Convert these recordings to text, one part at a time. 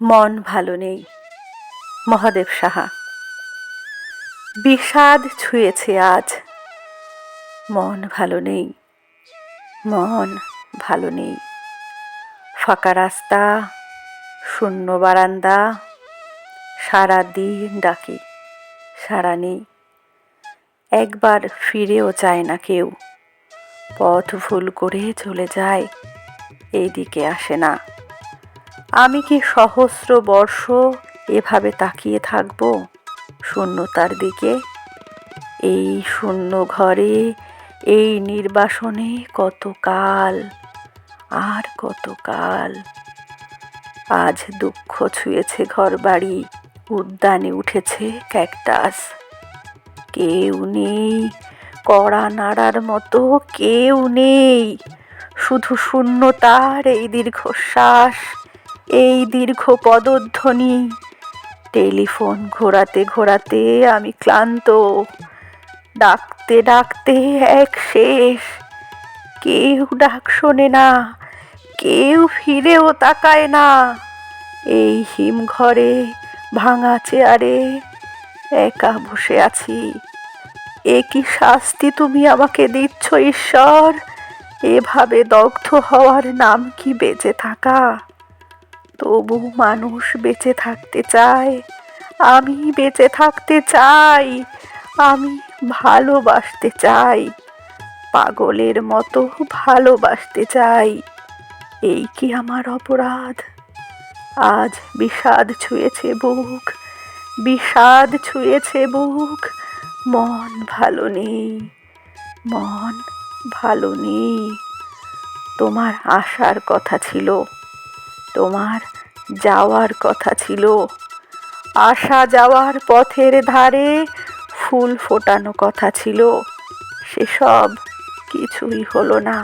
মন ভালো নেই। মহাদেব সাহা, বিষাদ ছুঁয়েছে আজ। মন ভালো নেই, মন ভালো নেই। ফাঁকা রাস্তা, শূন্য বারান্দা, সারা দিন ডাকি, সারা নেই। একবার ফিরেও চায় না কেউ, পথ ভুল করে চলে যায় এইদিকে আসে না। আমি কি সহস্র বর্ষ এভাবে তাকিয়ে থাকব? শূন্যতার দিকে। এই শূন্য ঘরে, এই নির্বাসনে কতকাল আর কতকাল আজ দুঃখ ছুঁয়েছে ঘর বাড়ি উদ্যানে উঠেছে ক্যাকটাস। কেউ নেই, কড়া নাড়ার মতো কেউ নেই। শুধু শূন্যতার এই দীর্ঘশ্বাস এই দীর্ঘ পদধ্বনি। টেলিফোন ঘোরাতে ঘোরাতে আমি ক্লান্ত। ডাকতে ডাকতে এক শেষ। কেউ ডাক শোনে না, কেউ ফিরেও তাকায় না। এই হিমঘরে ভাঙা চেয়ারে একা বসে আছি। এ কি শাস্তি তুমি আমাকে দিচ্ছ, ঈশ্বর? এভাবে দগ্ধ হওয়ার নাম কি বেঁচে থাকা? তবু মানুষ বেঁচে থাকতে চায়। আমি বেঁচে থাকতে চাই। আমি ভালোবাসতে চাই। পাগলের মতো ভালোবাসতে চাই। এই কি আমার অপরাধ? আজ বিষাদ ছুঁয়েছে বুক। বিষাদ ছুঁয়েছে বুক। মন ভালো নেই। মন ভালো নেই। তোমার আসার কথা ছিল। তোমার যাওয়ার কথা ছিল। আসা যাওয়ার পথের ধারে ফুল ফোটানো কথা ছিল। সেসব কিছুই হলো না,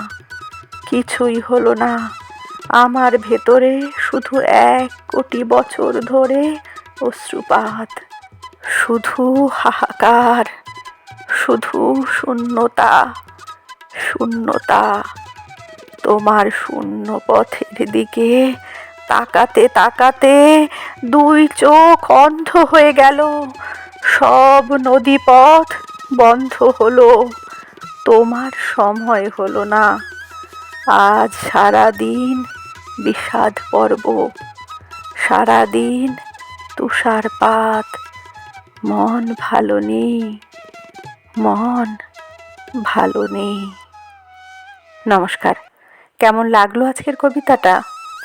কিছুই হলো না। আমার ভেতরে শুধু এক কোটি বছর ধরে অশ্রুপাত, শুধু হাহাকার, শুধু শূন্যতা শূন্যতা। তোমার শূন্য পথের দিকে তাকাতে তাকাতে দুই চোখ অন্ধ হয়ে গেল। সব নদীপথ বন্ধ হলো। তোমার সময় হলো না। আজ সারাদিন বিষাদ পর্ব। সারাদিন তুষারপাত। মন ভালো নেই। মন ভালো নেই। নমস্কার। কেমন লাগল আজকের কবিতাটা?